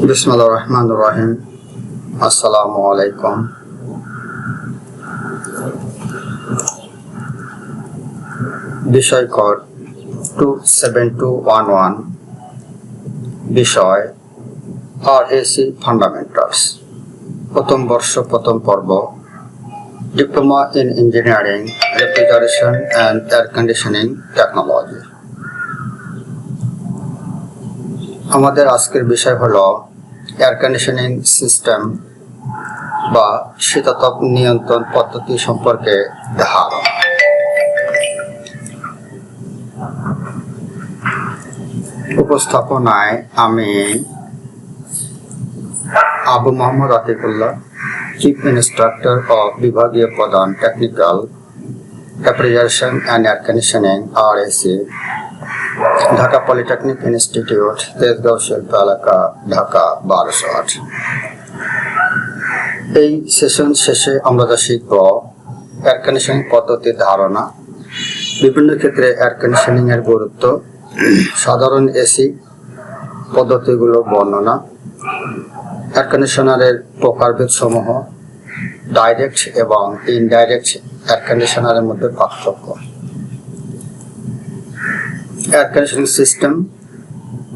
বিসমুল্লাহ রহমান রহিম আসসালামু আলাইকুম বিষয় two seven two one one বিষয় আর এসি ফান্ডামেন্টালস প্রথম বর্ষ, প্রথম পর্ব. Diploma in engineering refrigeration and air conditioning technology আমাদের আজকের বিষয় হলো এয়ার কন্ডিশনিং সিস্টেম বা শীতাতপ নিয়ন্ত্রণ পদ্ধতি সম্পর্কে ধারণা উপস্থাপনায় আমি Abu Mohammad Atikullah chief instructor of বিভাগীয় প্রধান technical refrigeration and air conditioning R AC Dhaka polytechnic institute, Tejgaon শিল্প এলাকা, ঢাকা বারোশো আট। এই সেশন শেষে আমরা যা শিখব এয়ার কন্ডিশনিং পদ্ধতির ধারণা। বিভিন্ন ক্ষেত্রে এয়ার কন্ডিশনিং এর গুরুত্ব। সাধারণ এসি পদ্ধতিগুলো বর্ণনা। এয়ার কন্ডিশনারের প্রকারভেদ সমূহ ডাইরেক্ট এবং ইনডাইরেক্ট এয়ার কন্ডিশনারের মধ্যে পার্থক্য। এয়ার কন্ডিশনিং সিস্টেম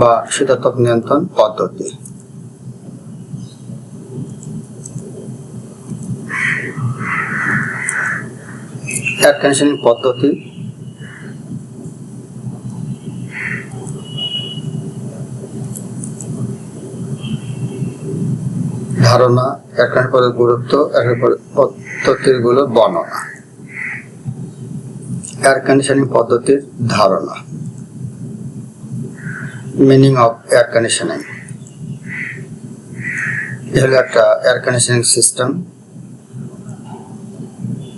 বা শীতাতপ নিয়ন্ত্রণ পদ্ধতি। এয়ার কন্ডিশনিং পদ্ধতি। ধারণা একের পরে গুরুত্ব একের পরে পদ্ধতিরগুলো বর্ণনা। এয়ার কন্ডিশনিং পদ্ধতির ধারণা। মিনিং অফ এয়ার কন্ডিশনিং হলো একটা এয়ার কন্ডিশনিং সিস্টেম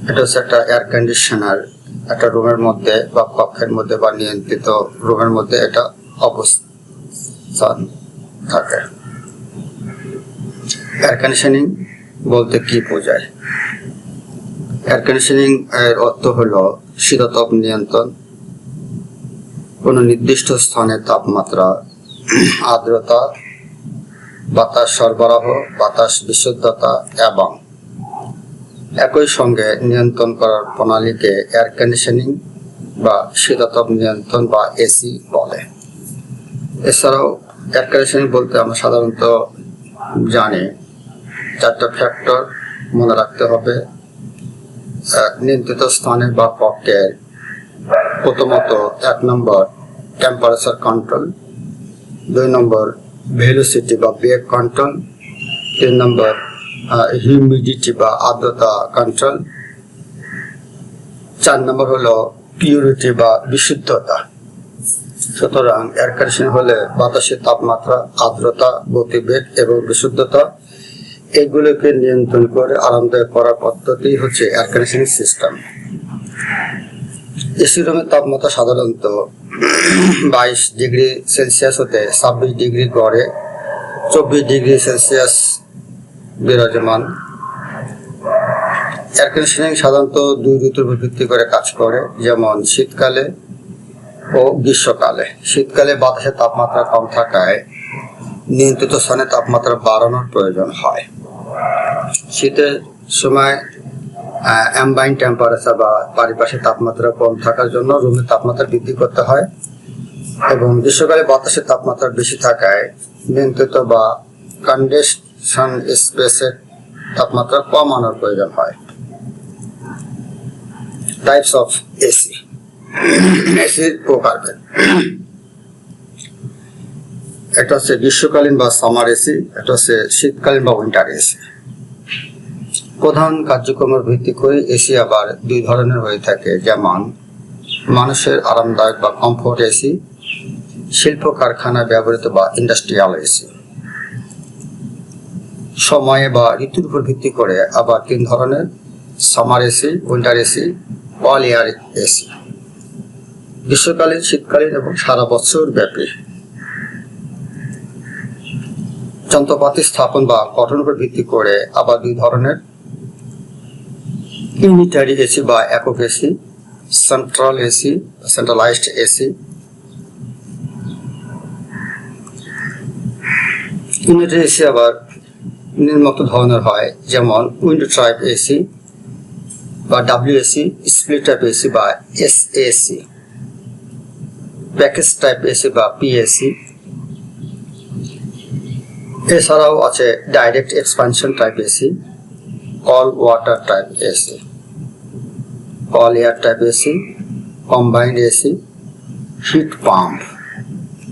এটা হচ্ছে একটা এয়ার কন্ডিশনার একটা রুমের মধ্যে বা কক্ষের মধ্যে বা নিয়ন্ত্রিত রুমের মধ্যে এটা অবস্থান থাকে। এয়ার কন্ডিশনিং বলতে কি বোঝায়? এয়ার কন্ডিশনিং এর অর্থ হলো শীততাপ নিয়ন্ত্রণ। কোনো নির্দিষ্ট স্থানের তাপমাত্রা, আর্দ্রতা, বাতাস সরবরাহ, বাতাস বিশুদ্ধতা এবং একই সঙ্গে নিয়ন্ত্রণ করার প্রণালীকে এয়ার কন্ডিশনিং বা শীতাতপ নিয়ন্ত্রণ বা এসি বলে। এছাড়াও এয়ার কন্ডিশনিং বলতে আমরা সাধারণত জানি চারটা ফ্যাক্টর মনে রাখতে হবে। নিয়ন্ত্রিত স্থানে বা কক্ষের প্রথমত এক নম্বর টেম্পারেচার কন্ট্রোল দুই নম্বর ভেলোসিটি বা বেগ কন্ট্রোল তিন নম্বর হিউমিডিটি বা আর্দ্রতা কন্ট্রোল চার নম্বর হলো পিউরিটি বা বিশুদ্ধতা। সুতরাং এয়ার কন্ডিশন হলে বাতাসের তাপমাত্রা, আর্দ্রতা, গতিবেগ এবং বিশুদ্ধতা, এগুলোকে নিয়ন্ত্রণ করে আরামদায়ক করার পদ্ধতি হচ্ছে এয়ার কন্ডিশনিং সিস্টেম এসি রুমের তাপমাত্রা সাধারণত বাইশ ডিগ্রি সেলসিয়াস হতে ছাব্বিশ ডিগ্রি গড়ে চব্বিশ ডিগ্রি সেলসিয়াস বিরাজমান। এয়ার কন্ডিশনিং সাধারণত দুই ঋতুর উপর ভিত্তি করে কাজ করে, যেমন শীতকালে ও গ্রীষ্মকালে। শীতকালে বাতাসের তাপমাত্রা কম থাকায় নিয়ন্ত্রিত স্থানে তাপমাত্রা বাড়ানোর প্রয়োজন হয়। শীতের সময় অ্যাম্বাইন টেম্পারেচার বা পারিপার্শ্বিক তাপমাত্রা কম থাকার জন্য রুমের তাপমাত্রা বৃদ্ধি করতে হয় এবং গ্রীষ্মকালে বাতাসের তাপমাত্রা বেশি থাকায় নিয়ন্ত্রিত বা কন্ডেনশন স্পেসের তাপমাত্রা কমানোর প্রয়োজন হয়। টাইপস অফ এসি এসির প্রকারভেদ। একটা হচ্ছে গ্রীষ্মকালীন বা সামার এসি একটা হচ্ছে শীতকালীন বা উইন্টার এসি প্রধান কার্যক্রমের ভিত্তি করে এসি আবার দুই ধরনের হয়ে থাকে, যেমন মানুষের আরামদায়ক বা কমফোর্ট এসি শিল্প কারখানায় ব্যবহৃত বা ইন্ডাস্ট্রিয়াল এসি সময়ে বা ঋতুর উপর ভিত্তি করে আবার তিন ধরনের summer AC winter AC all air AC গ্রীষ্মকালীন, শীতকালীন এবং সারা বছর ব্যাপী। যন্ত্রপাতি স্থাপন বা গঠন উপর ভিত্তি করে আবার দুই ধরনের ইউনিটারি এসি বা একক AC central AC centralised AC ইউনিটের এসি আবার নিম্নোক্ত ধরনের হয়, যেমন উইন্ডো টাইপ এসি বা ডাব্লিউএসি স্প্লিট টাইপ এসি বা এসএসি প্যাকেজ টাইপ এসি বা পিএসি এছাড়াও আছে direct expansion type AC cool water type AC all air type AC combined AC heat pump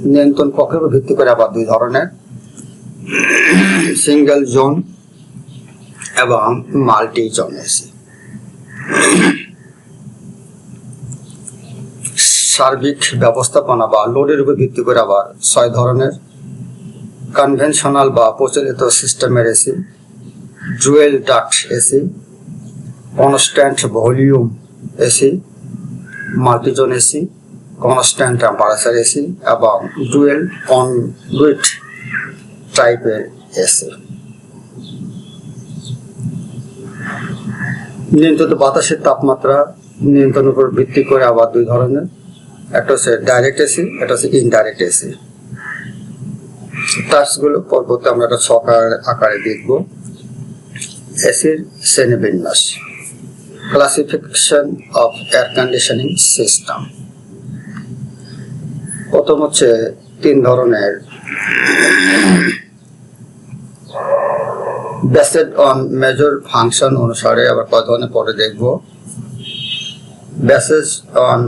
নিয়ন্ত্রণ কক্ষের উপর ভিত্তি করে আবার দুই ধরনের সিঙ্গেল জোন এবং মাল্টি জোন এসি সার্বিক ব্যবস্থাপনা বা লোডের উপর ভিত্তি করে আবার ছয় ধরনের কনভেনশনাল বা প্রচলিত সিস্টেমের AC dual duct AC constant volume AC multizone AC constant temperature AC এবং ডুয়েল কনডুইট টাইপের এসি নিয়ন্ত্রিত বাতাসের তাপমাত্রা নিয়ন্ত্রণের উপর ভিত্তি করে আবার দুই ধরনের। একটা হচ্ছে ডাইরেক্ট এসি একটা হচ্ছে ইনডাইরেক্ট এসি টাস্কগুলো পরবর্তী আমরা একটা ছকার আকারে দেখব। এসির শ্রেণীবিন্যাস। Classification of air conditioning system প্রথম হচ্ছে তিন ধরনের বেসেড অন মেজর ফাংশন অনুসারে আবার কয় ধরনের পরে দেখব। Bases on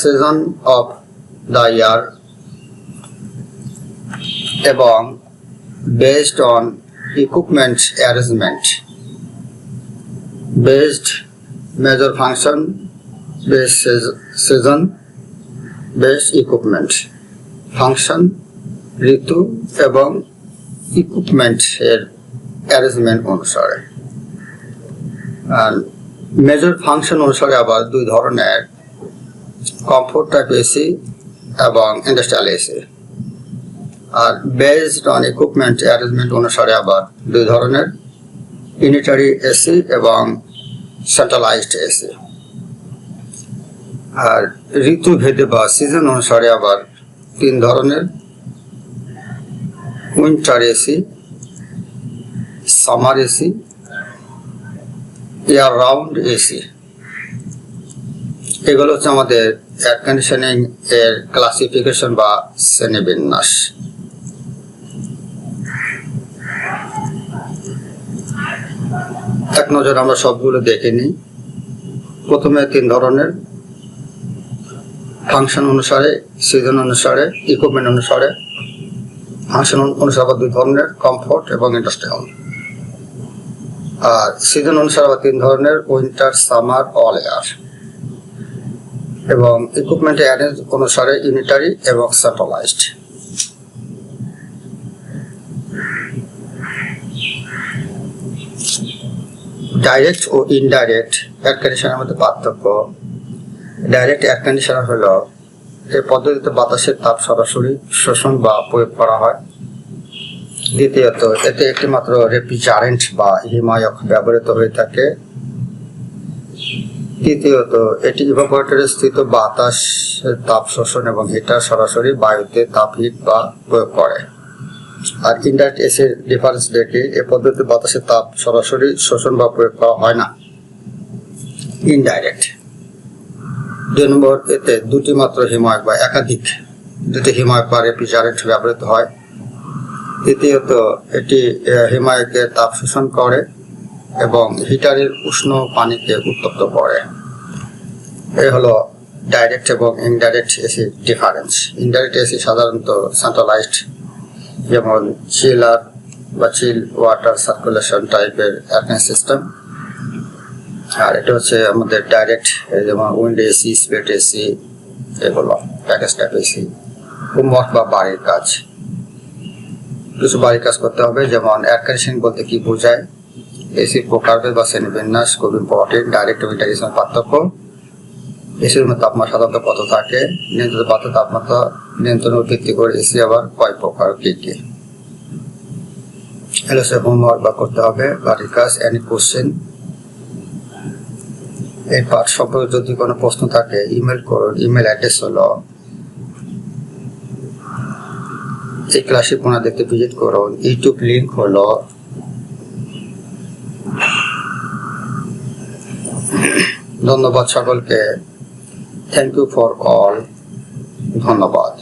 season of the year এবং based on equipment arrangement based major function base season base equipment function ঋতু এবং ইকুইপমেন্ট এর অ্যারেঞ্জমেন্ট অনুসারে। আর মেজর ফাংশন অনুসারে আবার দুই ধরনের কমফোর্ট টাইপ এসি এবং ইন্ডাস্ট্রিয়াল এসি আর বেসড অন ইকুইপমেন্ট অ্যারেঞ্জমেন্ট অনুসারে আবার দুই ধরনের ইউনিটারি এসি এবং সেন্ট্রালাইজড এসি আর ঋতু ভেদে বা সিজন অনুসারে আবার তিন ধরনের। Winter AC summer AC year round AC এগুলো হচ্ছে আমাদের এয়ার কন্ডিশনিং এর ক্লাসিফিকেশন বা শ্রেণীবিন্যাস। এক নজর আমরা সবগুলো দেখে নিই। প্রথমে তিন ধরনের। ফাংশন অনুসারে সিজন অনুসারে ইকুইপমেন্ট অনুসারে ফাংশন অনুসারে দুই ধরনের কমফোর্ট এবং ইন্ডাস্ট্রিয়াল আর সিজন অনুসারে আবার তিন ধরনের উইন্টার সামার অল এয়ার এবং ইকুইপমেন্ট অ্যারেঞ্জ অনুসারে ইউনিটারি এবং সেন্ট্রালাইজড ডাইরেক্ট ও ইনডাইরেক্ট এয়ার মধ্যে পার্থক্য। ডাইরেক্ট এয়ার কন্ডিশনার হলো এই পদ্ধতিতে বাতাসের তাপ সরাসরি শোষণ বা প্রয়োগ করা হয়। দ্বিতীয়ত, এতে একটি মাত্র রেফ্রিজারেন্ট বা হিমায়ক ব্যবহৃত হয়ে থাকে। তৃতীয়ত, এটি ইভাপোরেটরে স্থিত বাতাস তাপ শোষণ এবং হিটার সরাসরি বায়ুতে তাপ হিট বা প্রয়োগ করে। আর ইনডাইরেক্ট এসির ডিফারেন্স দেখে এ পদ্ধতিতে বাতাসের তাপ সরাসরি শোষণ বা প্রয়োগ করা হয় না। ইনডাইরেক্ট দুই নম্বর এতে দুটি মাত্র হিমায়ক বা একাধিক দুটি হিমায়ক বা রেফ্রিজারেন্ট ব্যবহৃত হয়। তৃতীয়ত এটি আহ, হিমায়কের তাপ শোষণ করে এবং হিটারের উষ্ণ পানিকে উত্তপ্ত করে। এ হলো ডাইরেক্ট এবং indirect AC difference indirect AC সাধারণত সেন্ট্রালাইজড যেমন চিলার বা চিল ওয়াটার সার্কুলেশন টাইপের এয়ার সিস্টেম। আর এটা হচ্ছে আমাদের ডাইরেক্ট যেমন উইন্ড এসি স্পেট এসি, এগুলো, প্যাকেজ টাইপ এসি হোমওয়ার্ক বা বাড়ির কাজ। কিছু বাড়ির কাজ করতে হবে, যেমন এয়ার কন্ডিশনিং বলতে কি বোঝায়? এসি প্রকারভেদ বা শ্রেণীবিন্যাস খুব ইম্পর্টেন্ট ডাইরেক্ট এবং পার্থক্য। এসির তাপমাত্রা সাধারণত কত থাকে? নিয়ন্ত্রিত পাত্র তাপমাত্রা নিয়ন্ত্রণের ভিত্তি করে এসি আবার কয় প্রকার, কি কি? এগুলো সে হোমওয়ার্ক বা করতে হবে। বাড়ির কাজ এনি কোশ্চেন এই পাঠ সম্পর্কে যদি কোনো প্রশ্ন থাকে ইমেল করুন। ইমেল অ্যাড্রেস হলো এই ক্লাসে পুনঃ দেখতে ভিজিট করুন। ইউটিউব লিংক হলো ধন্যবাদ সকলকে। থ্যাংক ইউ ফর অল ধন্যবাদ।